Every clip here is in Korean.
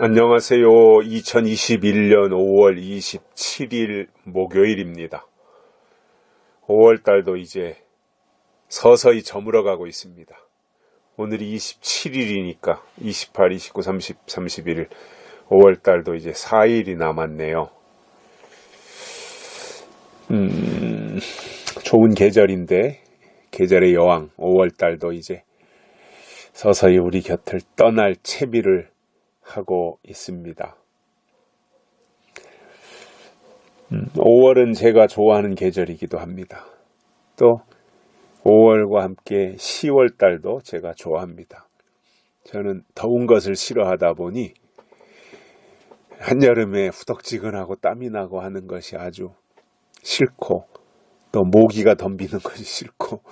안녕하세요. 2021년 5월 27일 목요일입니다. 5월 달도 이제 서서히 저물어 가고 있습니다. 오늘이 27일이니까 28, 29, 30, 31일 5월 달도 이제 4일이 남았네요. 음, 좋은 계절인데 계절의 여왕 5월 달도 이제 서서히 우리 곁을 떠날 채비를 하고 있습니다. 음, 5월은 제가 좋아하는 계절이기도 합니다. 또 5월과 함께 10월 달도 제가 좋아합니다. 저는 더운 것을 싫어하다 보니 한여름에 후덕지근하고 땀이 나고 하는 것이 아주 싫고 또 모기가 덤비는 것이 싫고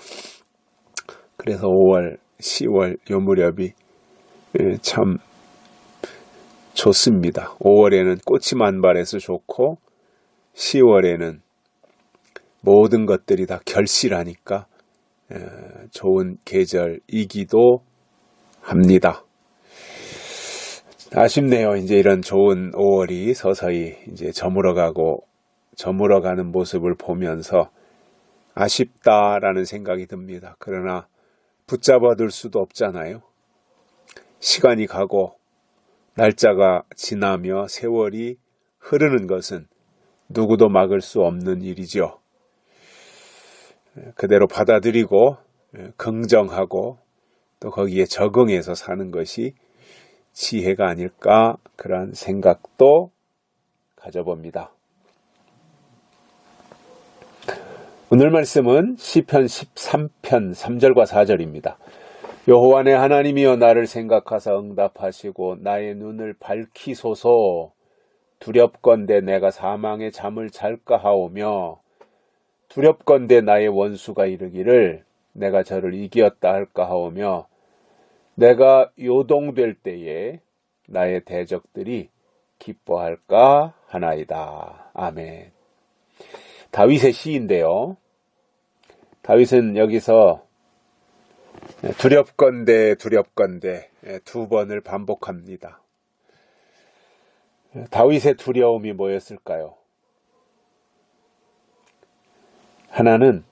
그래서 5월, 10월 요 무렵이 예, 참 좋습니다. 5월에는 꽃이 만발해서 좋고 10월에는 모든 것들이 다 결실하니까 좋은 계절이기도 합니다. 아쉽네요. 이제 이런 좋은 5월이 서서히 이제 저물어가고 저물어가는 모습을 보면서 아쉽다라는 생각이 듭니다. 그러나 붙잡아둘 수도 없잖아요. 시간이 가고 날짜가 지나며 세월이 흐르는 것은 누구도 막을 수 없는 일이죠. 그대로 받아들이고 긍정하고 또 거기에 적응해서 사는 것이 지혜가 아닐까 그런 생각도 가져봅니다. 오늘 말씀은 시편 13편 3절과 4절입니다. 여호와 내 하나님이여 나를 생각하사 응답하시고 나의 눈을 밝히소서 두렵건대 내가 사망의 잠을 잘까 하오며 두렵건대 나의 원수가 이르기를 내가 저를 이기었다 할까 하오며 내가 요동될 때에 나의 대적들이 기뻐할까 하나이다. 아멘. 다윗의 시인데요. 다윗은 여기서 두렵건대 두렵건대 예, 두 번을 반복합니다. 다윗의 두려움이 뭐였을까요? 하나는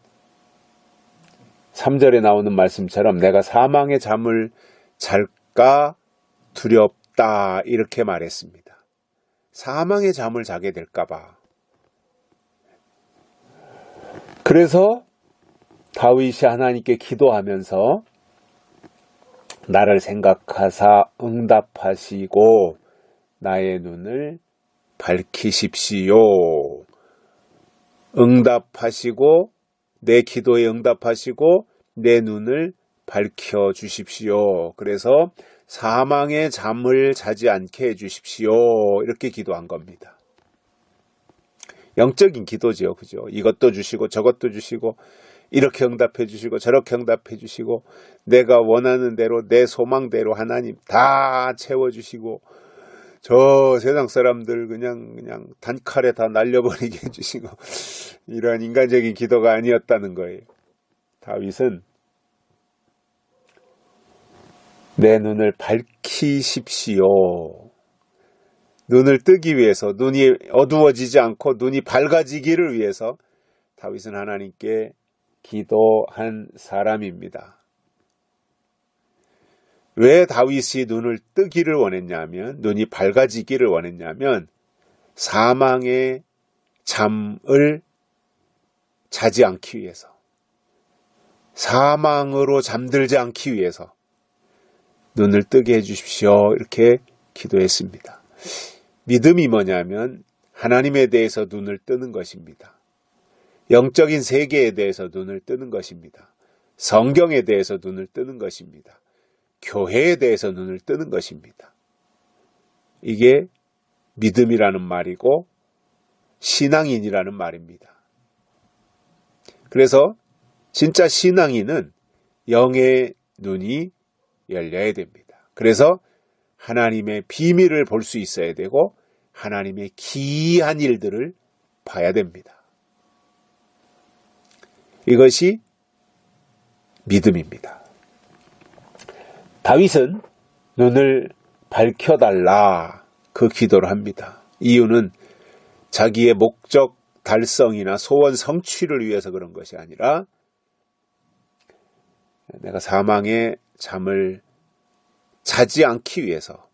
3절에 나오는 말씀처럼 내가 사망의 잠을 잘까 두렵다 이렇게 말했습니다. 사망의 잠을 자게 될까봐. 그래서 다윗이 하나님께 기도하면서 나를 생각하사 응답하시고 나의 눈을 밝히십시오. 응답하시고 내 기도에 응답하시고 내 눈을 밝혀 주십시오. 그래서 사망의 잠을 자지 않게 해 주십시오. 이렇게 기도한 겁니다. 영적인 기도죠. 그죠? 이것도 주시고 저것도 주시고 이렇게 응답해 주시고 저렇게 응답해 주시고 내가 원하는 대로 내 소망대로 하나님 다 채워 주시고 저 세상 사람들 그냥 그냥 단칼에 다 날려버리게 해 주시고 이러한 인간적인 기도가 아니었다는 거예요. 다윗은 내 눈을 밝히십시오. 눈을 뜨기 위해서 눈이 어두워지지 않고 눈이 밝아지기를 위해서 다윗은 하나님께 기도한 사람입니다. 왜 다윗이 눈을 뜨기를 원했냐면, 눈이 밝아지기를 원했냐면, 사망의 잠을 자지 않기 위해서, 사망으로 잠들지 않기 위해서, 눈을 뜨게 해주십시오. 이렇게 기도했습니다. 믿음이 뭐냐면, 하나님에 대해서 눈을 뜨는 것입니다. 영적인 세계에 대해서 눈을 뜨는 것입니다. 성경에 대해서 눈을 뜨는 것입니다. 교회에 대해서 눈을 뜨는 것입니다. 이게 믿음이라는 말이고 신앙인이라는 말입니다. 그래서 진짜 신앙인은 영의 눈이 열려야 됩니다. 그래서 하나님의 비밀을 볼 수 있어야 되고 하나님의 기이한 일들을 봐야 됩니다. 이것이 믿음입니다. 다윗은 눈을 밝혀달라 그 기도를 합니다. 이유는 자기의 목적 달성이나 소원 성취를 위해서 그런 것이 아니라 내가 사망의 잠을 자지 않기 위해서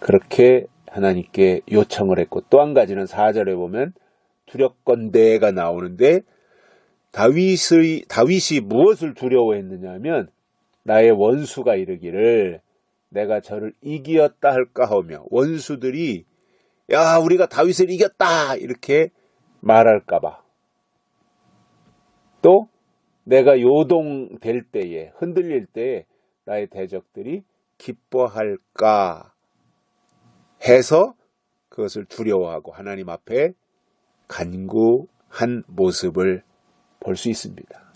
그렇게 하나님께 요청을 했고 또 한 가지는 4절에 보면 두렵건대가 나오는데 다윗의 다윗이 무엇을 두려워했느냐 하면 나의 원수가 이르기를 내가 저를 이기었다 할까 하며 원수들이 야 우리가 다윗을 이겼다 이렇게 말할까봐. 또 내가 요동될 때에 흔들릴 때에 나의 대적들이 기뻐할까 해서 그것을 두려워하고 하나님 앞에 간구한 모습을 볼 수 있습니다.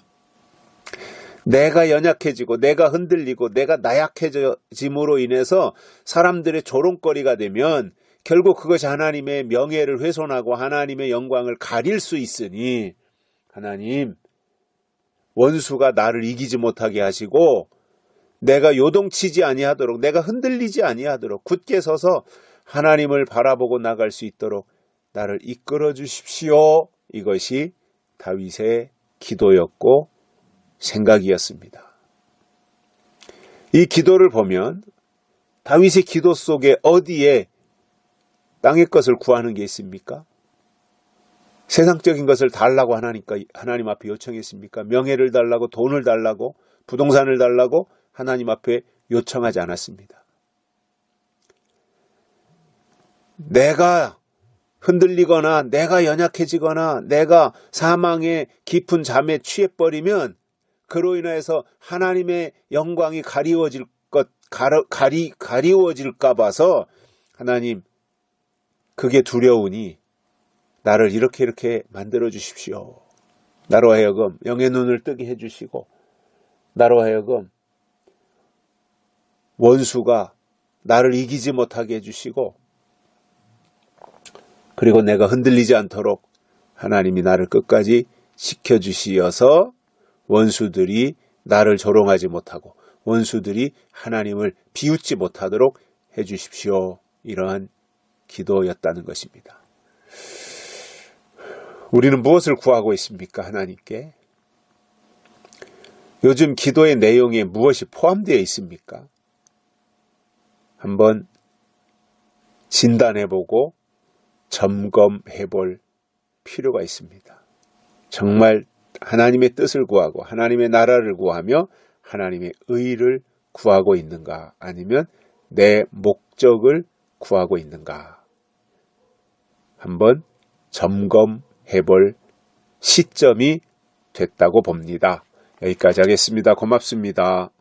내가 연약해지고 내가 흔들리고 내가 나약해짐으로 인해서 사람들의 조롱거리가 되면 결국 그것이 하나님의 명예를 훼손하고 하나님의 영광을 가릴 수 있으니 하나님 원수가 나를 이기지 못하게 하시고 내가 요동치지 아니하도록 내가 흔들리지 아니하도록 굳게 서서 하나님을 바라보고 나갈 수 있도록 나를 이끌어 주십시오. 이것이 다윗의 기도였고 생각이었습니다. 이 기도를 보면 다윗의 기도 속에 어디에 땅의 것을 구하는 게 있습니까? 세상적인 것을 달라고 하나니까 하나님 앞에 요청했습니까? 명예를 달라고 돈을 달라고 부동산을 달라고 하나님 앞에 요청하지 않았습니다. 내가 흔들리거나 내가 연약해지거나 내가 사망의 깊은 잠에 취해버리면 그로 인해서 하나님의 영광이 가리워질 것, 가려, 가리, 가리워질까 봐서 하나님 그게 두려우니 나를 이렇게 이렇게 만들어 주십시오. 나로 하여금 영의 눈을 뜨게 해 주시고 나로 하여금 원수가 나를 이기지 못하게 해 주시고 그리고 내가 흔들리지 않도록 하나님이 나를 끝까지 지켜주시어서 원수들이 나를 조롱하지 못하고 원수들이 하나님을 비웃지 못하도록 해주십시오. 이러한 기도였다는 것입니다. 우리는 무엇을 구하고 있습니까? 하나님께? 요즘 기도의 내용에 무엇이 포함되어 있습니까? 한번 진단해보고 점검해 볼 필요가 있습니다. 정말 하나님의 뜻을 구하고 하나님의 나라를 구하며 하나님의 의를 구하고 있는가 아니면 내 목적을 구하고 있는가 한번 점검해 볼 시점이 됐다고 봅니다. 여기까지 하겠습니다. 고맙습니다.